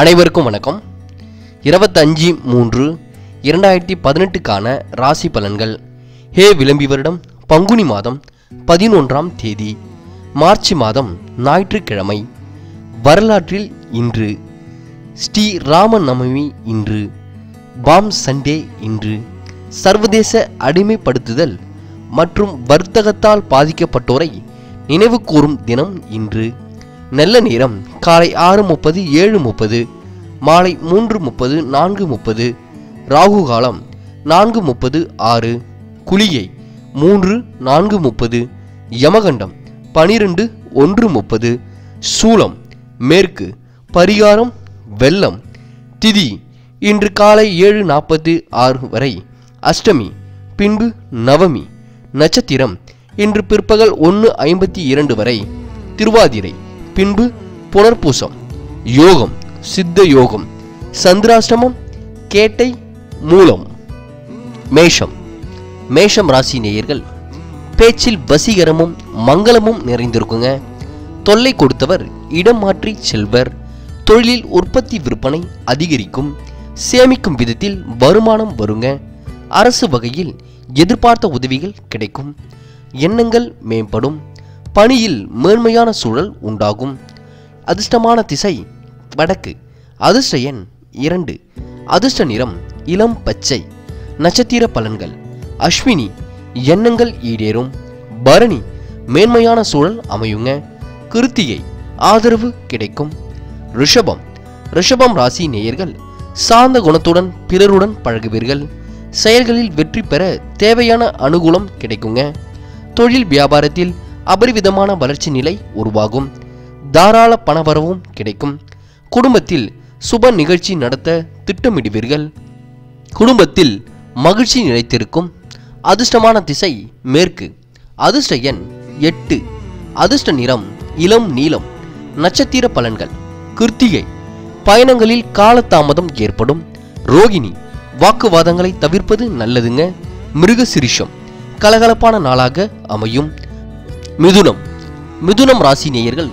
அனைவருக்கும் வணக்கம். இருபத்தஞ்சு மூன்று இரண்டாயிரத்தி பதினெட்டுக்கான ராசி பலன்கள். ஹே விளம்பி வருடம் பங்குனி மாதம் பதினொன்றாம் தேதி மார்ச் மாதம் ஞாயிற்றுக்கிழமை வரலாற்றில் இன்று ஸ்ரீ ராமநவமி இன்று பாம் சண்டே இன்று சர்வதேச அடிமைப்படுத்துதல் மற்றும் வர்த்தகத்தால் பாதிக்கப்பட்டோரை நினைவு கூறும் தினம் இன்று நல்ல நேரம். காலை ஆறு முப்பது ஏழு முப்பது மாலை மூன்று முப்பது நான்கு முப்பது ராகு காலம் நான்கு முப்பது ஆறு குளிகை மூன்று நான்கு முப்பது யமகண்டம் பனிரெண்டு ஒன்று முப்பது சூலம் மேற்கு பரிகாரம் வெள்ளம் திதி இன்று காலை ஏழு நாற்பத்தி ஆறு வரை அஷ்டமி பின்பு நவமி நட்சத்திரம் இன்று பிற்பகல் ஒன்று ஐம்பத்தி இரண்டு வரை திருவாதிரை பின்பு புனர்பூசம் யோகம் சித்த யோகம் சந்திராஷ்டமம் கேட்டை மூலம் மேஷம். மேஷம் ராசி நேயர்கள் பேச்சில் வசீகரமும் மங்களமும் நிறைந்திருக்குங்க. தொல்லை கொடுத்தவர் இடம் மாற்றி செல்வர் தொழிலில் உற்பத்தி விற்பனை அதிகரிக்கும் சேமிக்கும் விதத்தில் வருமானம் வருங்க. அரசு வகையில் எதிர்பார்த்த உதவிகள் கிடைக்கும். எண்ணங்கள் மேம்படும் பணியில் மேன்மையான சூழல் உண்டாகும். அதிர்ஷ்டமான திசை வடக்கு. அதிர்ஷ்ட எண் இரண்டு. அதிர்ஷ்ட நிறம் இளம் பச்சை. நட்சத்திர பலன்கள். அஸ்வினி எண்ணங்கள் ஈடேறும். பரணி மேன்மையான சூழல் அமையுங்க. கிருத்திகை ஆதரவு கிடைக்கும். ரிஷபம். ரிஷபம் ராசி நேயர்கள் சார்ந்த குணத்துடன் பிறருடன் பழகுவீர்கள். செயல்களில் வெற்றி பெற தேவையான அனுகூலம் கிடைக்குங்க. தொழில் வியாபாரத்தில் அபரிவிதமான வளர்ச்சி நிலை உருவாகும். தாராள பணவரவும் கிடைக்கும். குடும்பத்தில் சுப நிகழ்ச்சி நடத்த திட்டமிடுவீர்கள். குடும்பத்தில் மகிழ்ச்சி நிலைத்திருக்கும். அதிர்ஷ்டமான திசை மேற்கு. அதிர்ஷ்ட எண் எட்டு. அதிர்ஷ்ட நிறம் இளம் நீலம் நட்சத்திர பலன்கள். கிருத்திகை. பயணங்களில் காலதாமதம் ஏற்படும். ரோகிணி. வாக்குவாதங்களை தவிர்ப்பது நல்லதுங்க. மிருக சிரிஷம் கலகலப்பான நாளாக அமையும். மிதுனம். மிதுனம் ராசி நேயர்கள்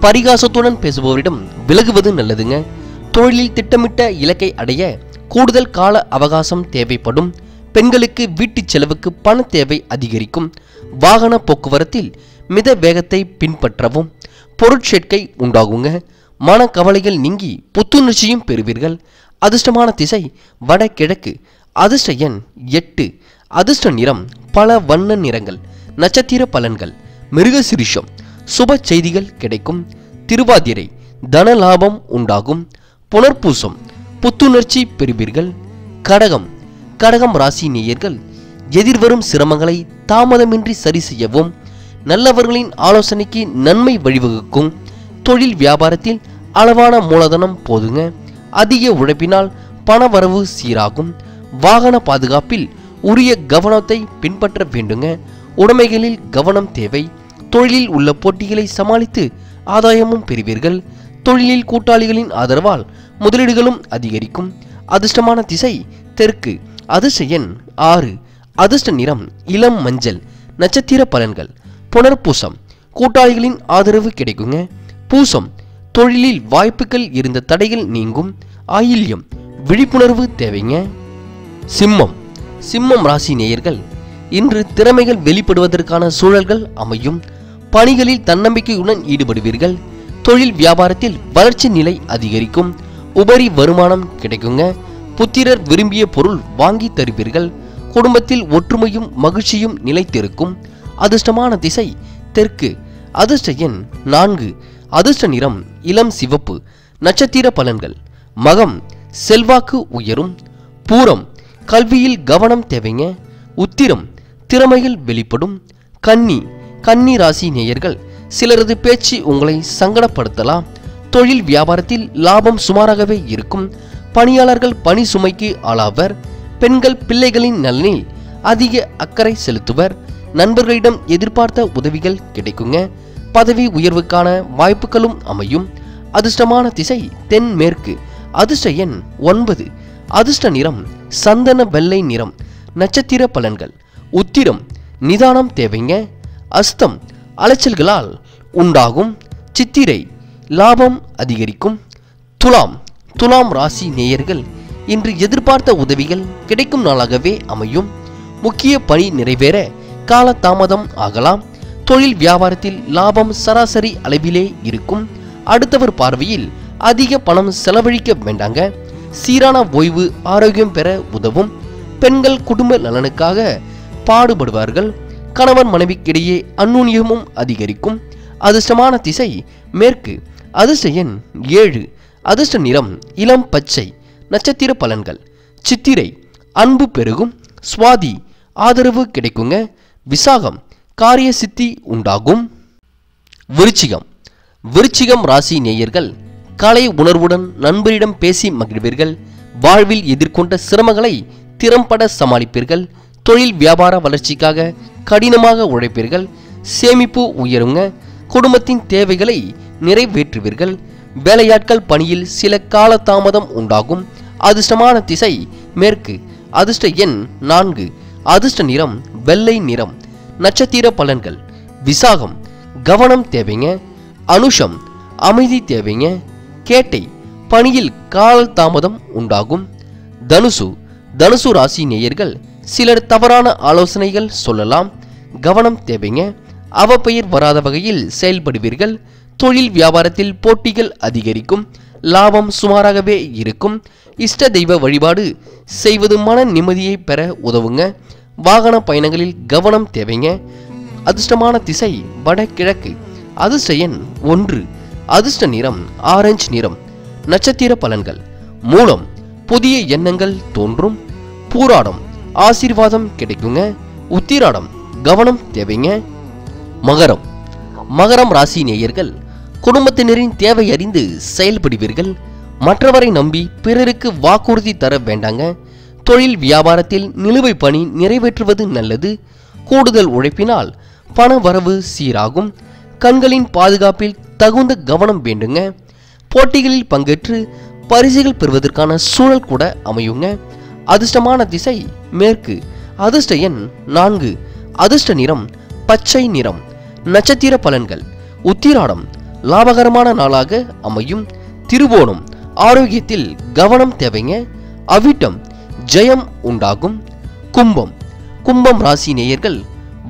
பரிகாசத்துடன் பேசுபவரிடம் விலகுவது நல்லதுங்க. தொழிலில் திட்டமிட்ட இலக்கை அடைய கூடுதல் கால அவகாசம் தேவைப்படும். பெண்களுக்கு வீட்டு செலவுக்கு பண தேவை அதிகரிக்கும். வாகன போக்குவரத்தில் மித வேகத்தை பின்பற்றவும் பொருட்சேர்க்கை உண்டாகுங்க. மனக்கவலைகள் நீங்கி புத்துணர்ச்சியும் பெறுவீர்கள். அதிர்ஷ்டமான திசை வடகிழக்கு. அதிர்ஷ்ட எண் எட்டு. அதிர்ஷ்ட நிறம் பல வண்ண நிறங்கள். நட்சத்திர பலன்கள். மிருகசிரிஷம். சுப செய்திகள் கிடைக்கும். திருவாதிரை தன லாபம் உண்டாகும். புனர்பூசம் புத்துணர்ச்சி பெறுவீர்கள். கடகம் கடகம் ராசி நேயர்கள் எதிர்வரும் சிரமங்களை தாமதமின்றி சரி செய்யவும் நல்லவர்களின் ஆலோசனைக்கு நன்மை வழிவகுக்கும். தொழில் வியாபாரத்தில் அளவான மூலதனம் போதுங்க. அதிக உழைப்பினால் பணவரவு சீராகும். வாகன பாதுகாப்பில் உரிய கவனத்தை பின்பற்ற வேண்டுங்க. உடைமைகளில் கவனம் தேவை. தொழிலில் உள்ள போட்டிகளை சமாளித்து ஆதாயமும் பெறுவீர்கள். தொழிலில் கூட்டாளிகளின் ஆதரவால் முதலீடுகளும் அதிகரிக்கும். அதிர்ஷ்டமான திசை தெற்கு. அதிர்ஷ்ட எண் ஆறு. அதிர்ஷ்ட நிறம் இளம் மஞ்சள். நட்சத்திர பலன்கள். புனர்பூசம். கூட்டாளிகளின் ஆதரவு கிடைக்குங்க. பூசம். தொழிலில் வாய்ப்புகள் இருந்த தடைகள் நீங்கும். ஆயில்யம். விழிப்புணர்வு தேவைங்க. சிம்மம். சிம்மம் ராசி நேயர்கள் இன்று திறமைகள் வெளிப்படுவதற்கான சூழல்கள் அமையும். பணிகளில் தன்னம்பிக்கையுடன் ஈடுபடுவீர்கள். தொழில் வியாபாரத்தில் வளர்ச்சி நிலை அதிகரிக்கும். உபரி வருமானம் கிடைக்குங்க. புத்திரர் விரும்பிய பொருள் வாங்கி தருவீர்கள். குடும்பத்தில் ஒற்றுமையும் மகிழ்ச்சியும் நிலைத்திருக்கும். அதிர்ஷ்டமான திசை தெற்கு. அதிர்ஷ்ட எண் நான்கு. அதிர்ஷ்ட நிறம் இளம் சிவப்பு. நட்சத்திர பலன்கள். மகம் செல்வாக்கு உயரும். பூரம் கல்வியில் கவனம் தேவைங்க. உத்திரம் திறமைகள் வெளிப்படும். கன்னி கன்னி ராசி நேயர்கள் சிலரது பேச்சு உங்களை சங்கடப்படுத்தலாம். தொழில் வியாபாரத்தில் லாபம் சுமாராகவே இருக்கும். பணியாளர்கள் பணி சுமைக்கு ஆளாவர். பெண்கள் பிள்ளைகளின் நலனில் அதிக அக்கறை செலுத்துவர். நண்பர்களிடம் எதிர்பார்த்த உதவிகள் கிடைக்குங்க. பதவி உயர்வுக்கான வாய்ப்புகளும் அமையும். அதிர்ஷ்டமான திசை தென்மேற்கு. அதிர்ஷ்ட எண் ஒன்பது. அதிர்ஷ்ட நிறம் சந்தன வெள்ளை நிறம். நட்சத்திர பலன்கள். உத்திரம். நிதானம் தேவைங்க. அஸ்தம் அலைச்சல்களால் உண்டாகும் சித்திரை லாபம் அதிகரிக்கும். துலாம் துலாம் ராசி நேயர்கள் இன்று எதிர்பார்த்த உதவிகள் கிடைக்கும் நாளாகவே அமையும். முக்கிய பணி நிறைவேற கால தாமதம் ஆகலாம். தொழில் வியாபாரத்தில் லாபம் சராசரி அளவிலே இருக்கும். அடுத்தவர் பார்வையில் அதிக பணம் செலவழிக்க வேண்டாங்க. சீரான ஓய்வு ஆரோக்கியம் பெற உதவும். பெண்கள் குடும்ப நலனுக்காக பாடுபடுவார்கள். கணவன் மனைவிக்கிடையே அந்நுண்ணியமும் அதிகரிக்கும். அதிர்ஷ்டமான திசை மேற்கு. அதிர்ஷ்ட எண் ஏழு. அதிர்ஷ்ட நிறம் இளம் பச்சை. நட்சத்திர பலன்கள். சித்திரை. அன்பு பெருகும். சுவாதி. ஆதரவு கிடைக்குங்க. விசாகம். காரிய சித்தி உண்டாகும். விருச்சிகம். விருச்சிகம் ராசி நேயர்கள் கலை உணர்வுடன் நண்பரிடம் பேசி மகிழ்வீர்கள். வாழ்வில் எதிர்கொண்ட சிரமங்களை திறம்பட சமாளிப்பீர்கள். தொழில் வியாபார வளர்ச்சிக்காக கடினமாக உழைப்பீர்கள். சேமிப்பு உயருங்க. குடும்பத்தின் தேவைகளை நிறைவேற்றுவீர்கள். வேலையாட்கள் பணியில் சில கால தாமதம் உண்டாகும். அதிர்ஷ்டமான திசை மேற்கு. அதிர்ஷ்ட எண் நான்கு. அதிர்ஷ்ட நிறம் வெள்ளை நிறம். நட்சத்திர பலன்கள். விசாகம். கவனம் தேவைங்க. அனுஷம். அமைதி தேவைங்க. கேட்டை. பணியில் கால தாமதம் உண்டாகும். தனுசு. தனுசு ராசி நேயர்கள் சிலர் தவறான ஆலோசனைகள் சொல்லலாம். கவனம் தேவைங்க. அவப்பெயர் வராத வகையில் செயல்படுவீர்கள். தொழில் வியாபாரத்தில் போட்டிகள் அதிகரிக்கும். லாபம் சுமாராகவே இருக்கும். இஷ்ட தெய்வ வழிபாடு செய்வது மன நிம்மதியை பெற உதவுங்க. வாகன பயணங்களில் கவனம் தேவைங்க. அதிர்ஷ்டமான திசை வடகிழக்கு. அதிர்ஷ்ட எண் ஒன்று. அதிர்ஷ்ட நிறம் ஆரஞ்சு நிறம். நட்சத்திர பலன்கள். மூலம் புதிய எண்ணங்கள் தோன்றும். பூராடம் ஆசீர்வாதம் கிடைக்குங்க. உத்திராடம் கவனம் தேவைங்க. மகரம். மகரம் ராசி நேயர்கள் குடும்பத்தினரின் தேவை அறிந்து செயல்படுவீர்கள். மற்றவரை நம்பி பிறருக்கு வாக்குறுதி தர வேண்டாங்க. தொழில் வியாபாரத்தில் நிலுவை பணி நிறைவேற்றுவது நல்லது. கூடுதல் உழைப்பினால் பண வரவு சீராகும். கண்களின் பாதுகாப்பில் தகுந்த கவனம் வேண்டுங்க. போட்டிகளில் பங்கேற்று பரிசுகள் பெறுவதற்கான சூழல் கூட அமையுங்க. அதிர்ஷ்டமான திசை மேற்கு. அதிர்ஷ்ட எண் நான்கு. அதிர்ஷ்ட நிறம் பச்சை நிறம். நட்சத்திர பலன்கள். உத்திராடம் லாபகரமான நாளாக அமையும். திருவோணம் ஆரோக்கியத்தில் கவனம் தேவைங்க. அவிட்டம் ஜெயம் உண்டாகும். கும்பம் கும்பம் ராசி நேயர்கள்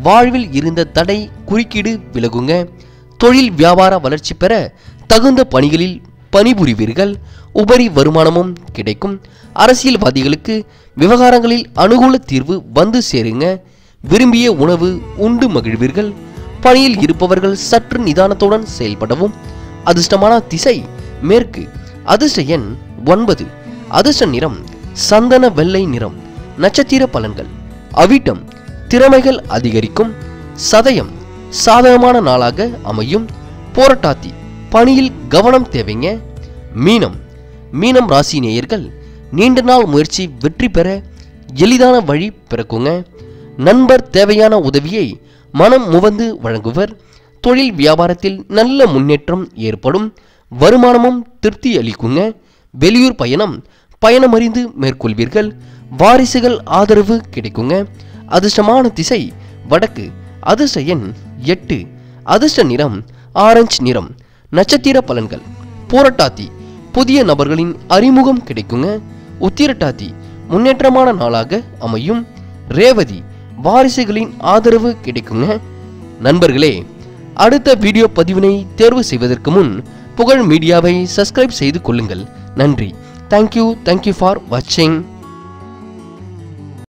வாழ்வில் இருந்த தடை குறுக்கீடு விலகுங்க. தொழில் வியாபார வளர்ச்சி பெற தகுந்த பணிகளில் பணிபுரிவீர்கள். உபரி வருமானமும் கிடைக்கும். அரசியல்வாதிகளுக்கு விவகாரங்களில் அனுகூல தீர்வு வந்து சேருங்க. விரும்பிய உணவு உண்டு மகிழ்வீர்கள். பணியில் இருப்பவர்கள் சற்று நிதானத்துடன் செயல்படவும். அதிர்ஷ்டமான திசை மேற்கு. அதிர்ஷ்ட எண் ஒன்பது. அதிர்ஷ்ட நிறம் சந்தன வெள்ளை நிறம். நட்சத்திர பலன்கள். அவிட்டம் திறமைகள் அதிகரிக்கும். சதயம் சாதகமான நாளாக அமையும். போராட்டாத்தி பணியில் கவனம் தேவைங்க. மீனம். மீனம் ராசி நேயர்கள் நீண்ட நாள் முயற்சி வெற்றி பெற எளிதான வழி பிறக்குங்க. நண்பர் தேவையான உதவியை மனம் முவந்து வழங்குவர். தொழில் வியாபாரத்தில் நல்ல முன்னேற்றம் ஏற்படும். வருமானமும் திருப்தி அளிக்குங்க. வெளியூர் பயணம் பயணமறிந்து மேற்கொள்வீர்கள். வாரிசுகள் ஆதரவு கிடைக்குங்க. அதிர்ஷ்டமான திசை வடக்கு. அதிர்ஷ்ட எண் எட்டு. அதிர்ஷ்ட நிறம் ஆரஞ்சு நிறம். நட்சத்திர பலன்கள். பூரட்டாத்தி புதிய நபர்களின் அறிமுகம் கிடைக்குங்க. உத்திரட்டாத்தி முன்னேற்றமான நாளாக அமையும். ரேவதி வாரிசுகளின் ஆதரவு கிடைக்குங்க. நண்பர்களே அடுத்த வீடியோ பதிவினை தேர்வு செய்வதற்கு முன் புகழ் மீடியாவை சப்ஸ்கிரைப் செய்து கொள்ளுங்கள். நன்றி. தேங்க்யூ தேங்க்யூ ஃபார் வாட்சிங்